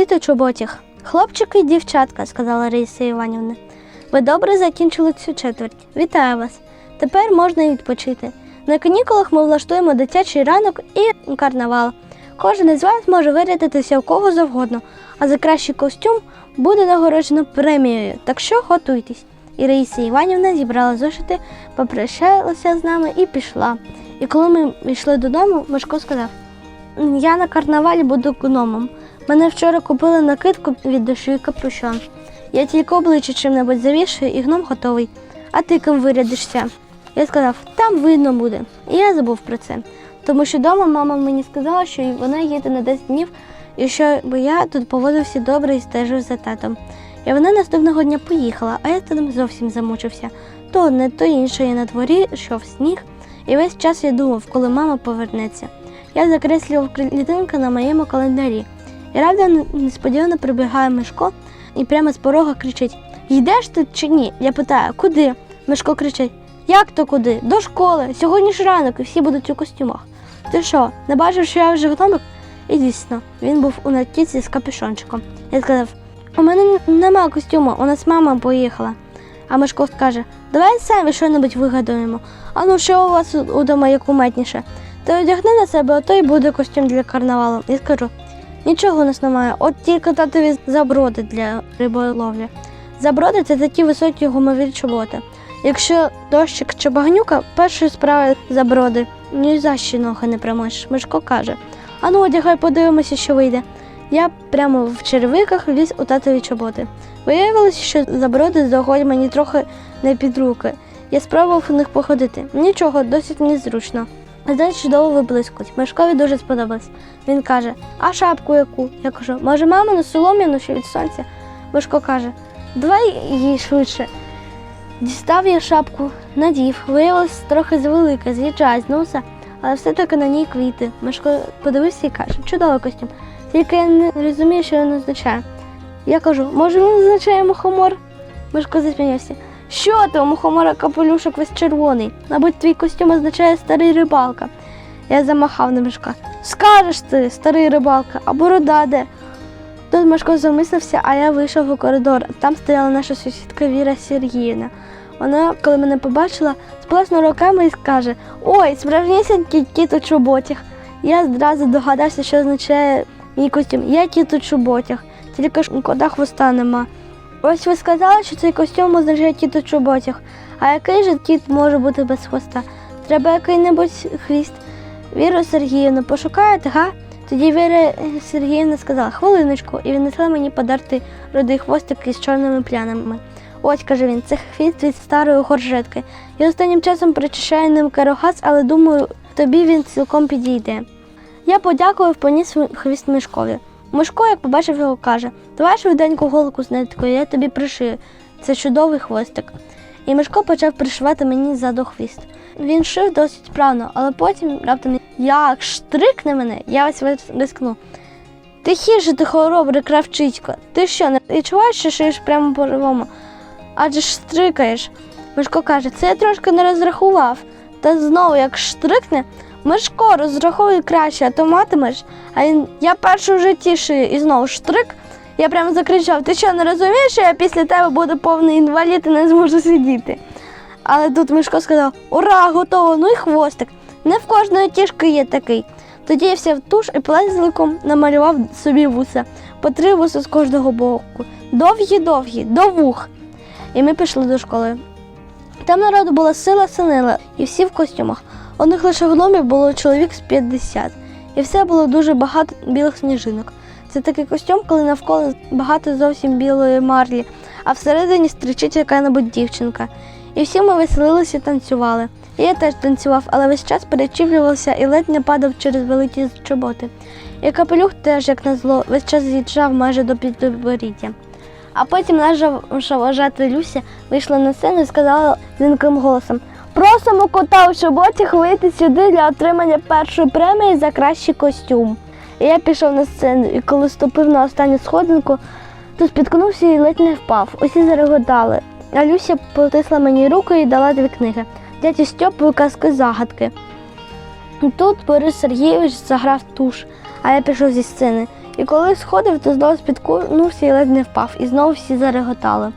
Тіто Чоботіх. Хлопчики і дівчатка, сказала Раїса Іванівна. Ви добре закінчили цю четверть. Вітаю вас. Тепер можна і відпочити. На канікулах ми влаштуємо дитячий ранок і карнавал. Кожен із вас може вирядитися у кого завгодно, а за кращий костюм буде нагороджено премією. Так що готуйтесь. І Раїса Іванівна зібрала зошити, попрощалася з нами і пішла. І коли ми йшли додому, Мишко сказав: Я на карнавалі буду гномом. Мене вчора купили накидку від душі і капюшон. Я тільки обличчя чим-небудь завішую і гном готовий. А ти ким вирядишся? Я сказав, там видно буде. І я забув про це. Тому що вдома мама мені сказала, що вона їде на 10 днів і що би я тут поводився добре і стежив за татом. І вона наступного дня поїхала, а я там зовсім замучився. То одне, то інше я на дворі, йшов сніг, і весь час я думав, коли мама повернеться. Я закреслював клітинки на моєму календарі. І раптом несподівано прибігає Мишко і прямо з порога кричить: Йдеш ти чи ні? Я питаю, куди? Мишко кричить: Як то куди? До школи. Сьогодні ж ранок і всі будуть у костюмах. Ти що, не бачив, що я вже гномик? І дійсно, він був у накидці з капюшончиком. Я сказав: у мене нема костюму, у нас мама поїхала. А Мишко каже, давай самі щось вигадаємо. А ну що у вас удома як уметніше? Ти одягни на себе, ото й буде костюм для карнавалу. Я скажу, нічого у нас немає, от тільки татові заброди для риболовлі. Заброди це такі високі гумові чоботи. Якщо дощик чи багнюка, першою справа заброди. Ні за що ноги не промочиш. Мишко каже: Ану, одягай, подивимося, що вийде. Я прямо в черевиках вліз у татові чоботи. Виявилося, що заброди заходять мені трохи не під руки. Я спробував у них походити. Нічого, досить незручно. Знаєш, чудово виблискують. Мишкові дуже сподобалось. Він каже: А шапку яку? Я кажу, може, мамину солом'яну ще від сонця? Мишко каже, давай її швидше. Дістав я шапку, надів, виявилось трохи завелика, з'їжджає з носа, але все-таки на ній квіти. Мишко подивився і каже, чудовий костюм. Тільки я не розумію, що він означає. Я кажу, може він означає мухомор? Мишко засміявся. Що ти, у мухомора капелюшок весь червоний? Мабуть, твій костюм означає старий рибалка. Я замахав на Мишка. Скажеш ти, старий рибалка, а борода де? Тут Мишко замислився, а я вийшов у коридор. Там стояла наша сусідка Віра Сергіївна. Вона, коли мене побачила, сплеснула руками і каже: Ой, справжнісінький кіт у чоботях. Я одразу догадався, що означає мій костюм. Я кіт у чоботях, тільки ж у кота хвоста нема. Ось ви сказали, що цей костюм означає кіт у чоботях. А який же кіт може бути без хвоста? Треба який-небудь хвіст. Віру Сергіївну, пошукаєте, га? Тоді Віра Сергіївна сказала хвилиночку і віднесла мені подарти рудий хвостик із чорними плянами. Ось, каже він, це хвіст від старої горжетки. Я останнім часом причищаю ним карогаз, але думаю, тобі він цілком підійде. Я подякував, поніс хвіст Мишкові. Мишко, як побачив його, каже: Давай швиденьку голку з я тобі пришию. Це чудовий хвостик. І Мишко почав пришивати мені ззаду хвіст. Він шив досить вправно, але потім раптом як штрикне мене, я ось рискну. Тихіше ти хоробрий кравчисько. Ти що, не відчуваєш, що шиєш прямо по живому? Адже ж стрикаєш. Мишко каже, це я трошки не розрахував. Та знову як штрикне, Мишко, розраховуй краще, а то матимеш. А він, я першу в житті і знову штрик. Я прямо закричав: ти що, не розумієш, що я після тебе буду повний інвалід і не зможу сидіти? Але тут Мишко сказав: Ура, готово! Ну і хвостик. Не в кожної тішки є такий. Тоді я взяв туш і пензликом намалював собі вуса, по три вуса з кожного боку. Довгі-довгі, до вух. І ми пішли до школи. Там народу була сила синила, і всі в костюмах. Одних лише в гномів було чоловік з 50. І все було дуже багато білих сніжинок. Це такий костюм, коли навколо багато зовсім білої марлі, а всередині стрічить яка-небудь дівчинка. І всі ми веселилися і танцювали. І я теж танцював, але весь час перечіплювався і ледь не падав через великі чоботи. І капелюх теж, як назло, весь час з'їжджав майже до підборіддя. А потім наша вважати Люся вийшла на сцену і сказала дзвінким голосом: Просимо кота у чоботях вийти сюди для отримання першої премії за кращий костюм. І я пішов на сцену, і коли ступив на останню сходинку, то спіткнувся і ледь не впав. Усі зареготали. А Люся потисла мені руку і дала дві книги. Дядю Стьопу казки загадки. Тут Борис Сергійович заграв туш, а я пішов зі сцени. І коли сходив, то знову спіткнувся і ледь не впав, і знову всі зареготали.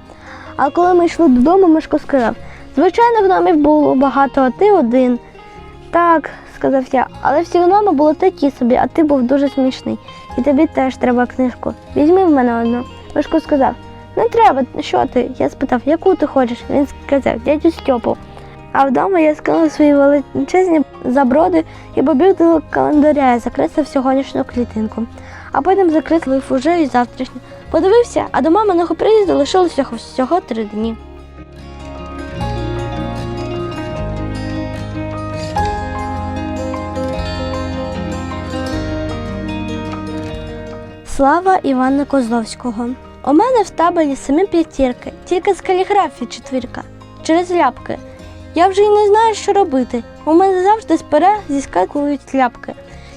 А коли ми йшли додому, Мишко сказав: звичайно, гномів було багато, а ти один. Так, сказав я, але всі гноми були такі собі, а ти був дуже смішний. І тобі теж треба книжку. Візьми в мене одну. Мишко сказав, не треба, що ти? Я спитав, яку ти хочеш? Він сказав, дядю Стьопу. А вдома я скинув свої величезні заброди і побіг до календаря і закресив сьогоднішню клітинку. А потім закрив уже і завтрашню. Подивився, а до маминого приїзду лишилося всього три дні. Слава Івана Козловського. У мене в табелі самі п'ятірки, тільки з каліграфії четвірка, через ляпки. Я вже й не знаю, що робити. У мене завжди з пера зіскакують ляпки.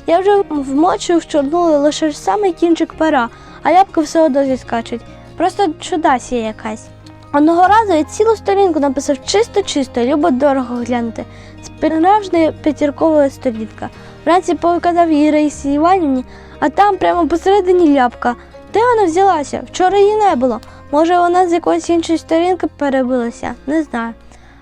Я вже вмочую в чорнули лише ж самий кінчик пера, а ляпки все одно зіскачуть. Просто чудасія якась. Одного разу я цілу сторінку написав чисто-чисто, любо дорого глянути. Справжня п'ятіркова сторінка. Вранці показав її Раїсі Іванівні, а там прямо посередині ляпка. Де вона взялася? Вчора її не було. Може, вона з якоїсь іншої сторінки перебилася, не знаю.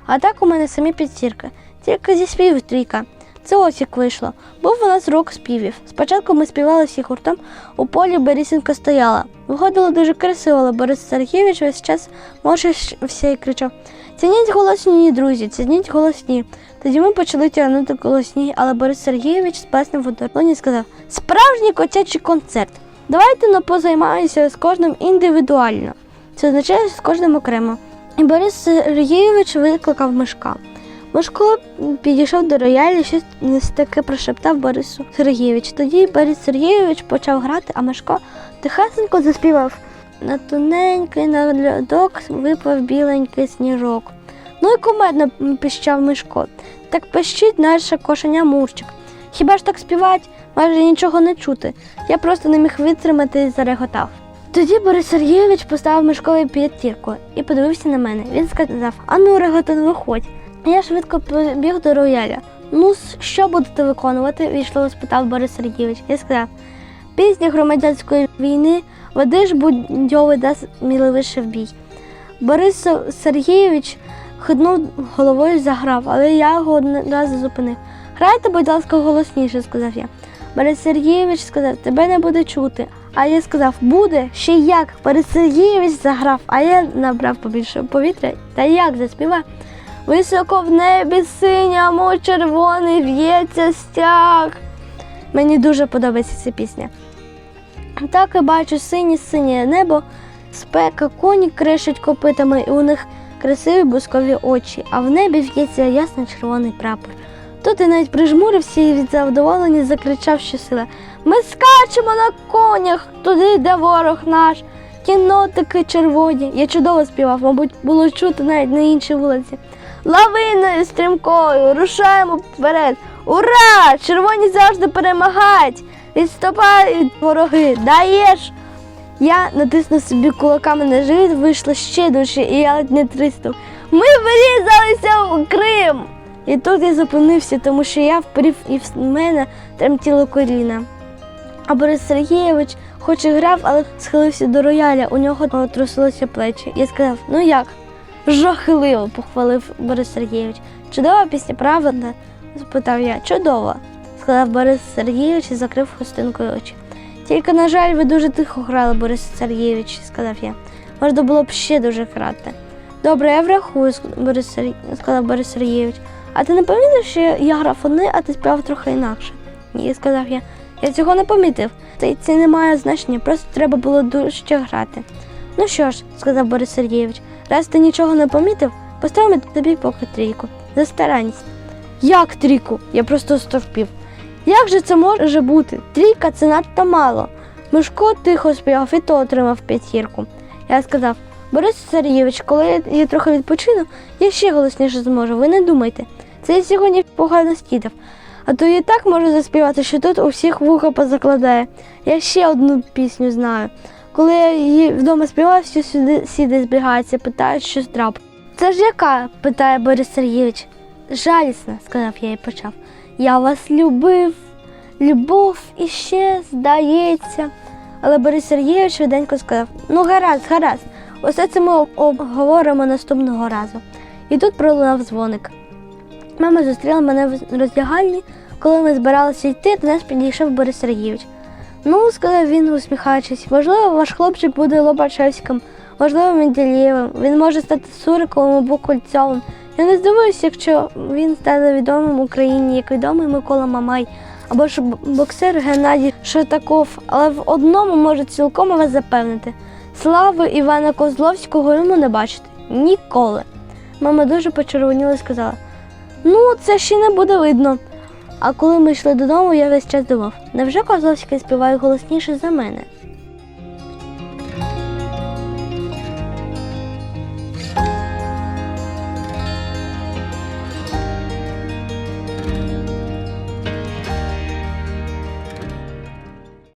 А так у мене самі підсірки, тільки зі співів трійка. Це ось як вийшло. Був у нас рок співів. Спочатку ми співали всі гуртом, у полі Борисенко стояла. Виходило дуже красиво, але Борис Сергійович весь час може все і кричав: Цініть голосні, друзі, цініть голосні. Тоді ми почали тягнути голосні, але Борис Сергійович з песнем в одній сказав: Справжній котячий концерт. Давайте ну, позаймаємося з кожним індивідуально. Це означає з кожним окремо. І Борис Сергійович викликав Мишка. Мишко підійшов до роялі, і щось таке прошептав Борису Сергійович. Тоді Борис Сергійович почав грати, а Мишко тихесенько заспівав. На тоненький наглядок випав біленький сніжок. Ну і кумедно пищав Мишко. Так пищить наше кошеня Мурчик. Хіба ж так співать, майже нічого не чути. Я просто не міг витримати і зареготав. Тоді Борис Сергійович поставив Мишкові п'ятірку і подивився на мене. Він сказав: Ану, реготан, виходь. Я швидко побіг до рояля. Ну, що будете виконувати? вічливо спитав Борис Сергійович. Я сказав: пісня громадянської війни, ж будь-йови дасть сміливіше в бій. Борис Сергійович хитнув головою заграв, але я його одразу зупинив. Грайте, будь ласка, голосніше, сказав я. Борис Сергійович сказав, тебе не буде чути. А я сказав, буде ще як. Борис Сергійович заграв, а я набрав побільше повітря та як заспівав. Високо в небі синьому червоний в'ється стяг. Мені дуже подобається ця пісня. Так і бачу синє синє небо, спека, коні кришать копитами, і у них красиві бускові очі, а в небі в'ється ясно червоний прапор. Тут я навіть прижмурився і від задоволення закричав щосила. Ми скачемо на конях туди, де ворог наш. Кінотики червоні. Я чудово співав, мабуть, було чути навіть на іншій вулиці. Лавиною стрімкою рушаємо вперед. Ура! Червоні завжди перемагають! Відступають вороги. Даєш! Я натиснув собі кулаками на живіт, вийшло ще дужче, і я ледь не триснув. Ми вирізалися в Крим! І тут я зупинився, тому що я впрів і в мене тремтіло коліна. А Борис Сергійович хоч і грав, але схилився до рояля, у нього трусилися плечі. Я сказав: ну як? Жахливо, похвалив Борис Сергійович. Чудова пісня, правда? спитав я. Чудова, сказав Борис Сергійович і закрив хустинкою очі. Тільки, на жаль, ви дуже тихо грали, Борис Сергійович, сказав я. Можна було б ще дуже грати. Добре, я врахую, Борис Сергій... сказав Борис Сергійович. А ти не помітив, що я грав одне, а ти співав трохи інакше? Ні, сказав я. Я цього не помітив. Це, це не має значення, просто треба було дужче грати. Ну що ж, сказав Борис Сергійович, раз ти нічого не помітив, поставимо тобі поки трійку. За старанність. Як трійку? Я просто стовпів. Як же це може бути? Трійка це надто мало. Мишко тихо співав і то отримав п'ятірку. Я сказав, Борис Сергійович, коли я, я трохи відпочину, я ще голосніше зможу, ви не думайте. Це я сьогодні погано стідав. А то і так можу заспівати, що тут у всіх вуха позакладає. Я ще одну пісню знаю. Коли я її вдома співаю, всі сюди сіди збігаються, питають, що трап. Це ж яка? питає Борис Сергійович. Жалісна, сказав я і почав. Я вас любив, любов іще здається. Але Борис Сергійович швиденько сказав: Ну, гаразд, гаразд, усе це ми обговоримо наступного разу. І тут пролунав дзвоник. Мама зустріла мене в роздягальні, коли ми збиралися йти, до нас підійшов Борис Сергійович. Ну, сказав він, усміхаючись, можливо, ваш хлопчик буде Лобачевським, можливо, Менделєєвим, він може стати Суриковим або Кольцовим. Я не здивуюся, якщо він стане відомим в Україні, як відомий Микола Мамай, або ж боксер Геннадій Шатаков, але в одному можу цілком вас запевнити. Слави Івана Козловського йому не бачити. Ніколи. Мама дуже почервоніла і сказала: Ну, це ще не буде видно. А коли ми йшли додому, я весь час думав, невже Козловський співає голосніше за мене?